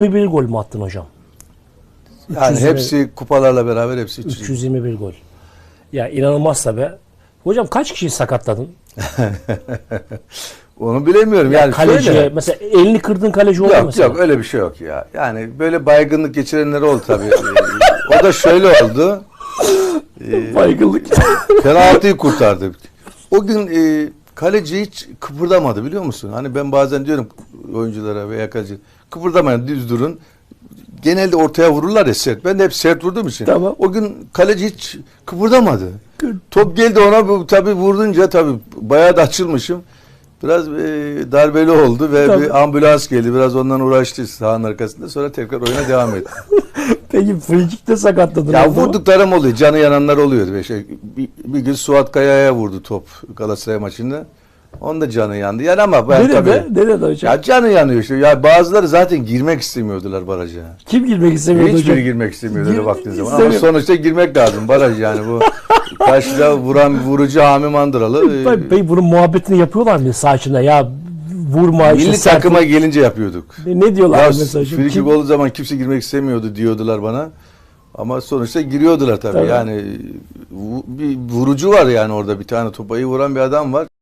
321 gol mü attın hocam? Yani 320 hepsi kupalarla beraber hepsi 300. 321 gol. Ya inanılmaz tabi. Hocam kaç kişiyi sakatladın? Onu bilemiyorum. Yani Kaleciye şöyle- mesela elini kırdığın kaleci oldu Yok mesela? yok öyle bir şey yok ya. Yani böyle baygınlık geçirenler oldu tabii. Ee, o da şöyle oldu. Baygınlık. Penaltıyı kurtardı. O gün e, kaleci hiç kıpırdamadı biliyor musun? Hani ben bazen diyorum oyunculara veya kaleci kıpırdamayın düz durun. Genelde ortaya vururlar ya sert. Ben de hep sert vurduğum için. Tamam. O gün kaleci hiç kıpırdamadı. Top geldi ona tabii vurdunca tabii bayağı da açılmışım. Biraz e, darbeli oldu ve Tabii. bir ambulans geldi. Biraz ondan uğraştı sahanın arkasında. Sonra tekrar oyuna devam etti. Peki frikikte sakatladın. Ya vurduklarım oluyor. Canı yananlar oluyor. Bir, şey, bir, bir gün Suat Kaya'ya vurdu top Galatasaray maçında. Onun da canı yandı. Yani ama ben Nerede? tabii... Nerede hocam? Ya canı yanıyor işte. Ya bazıları zaten girmek istemiyordular baraja. Kim girmek istemiyordu Hiçbiri hocam? girmek istemiyordu öyle baktığın zaman. Ama istemiyor. sonuçta girmek lazım baraj yani bu. Karşıda vuran vurucu Hami Mandıralı. e, Peki, peki bunun muhabbetini yapıyorlar mı saha içinde? Ya vurma işte milli sert- takıma gelince yapıyorduk. Ne diyorlar Ya mesela? hocam? frikik Kim- olduğu zaman kimse girmek istemiyordu diyordular bana. Ama sonuçta giriyordular tabii. Tabii. Yani vu- bir vurucu var yani orada bir tane topayı vuran bir adam var.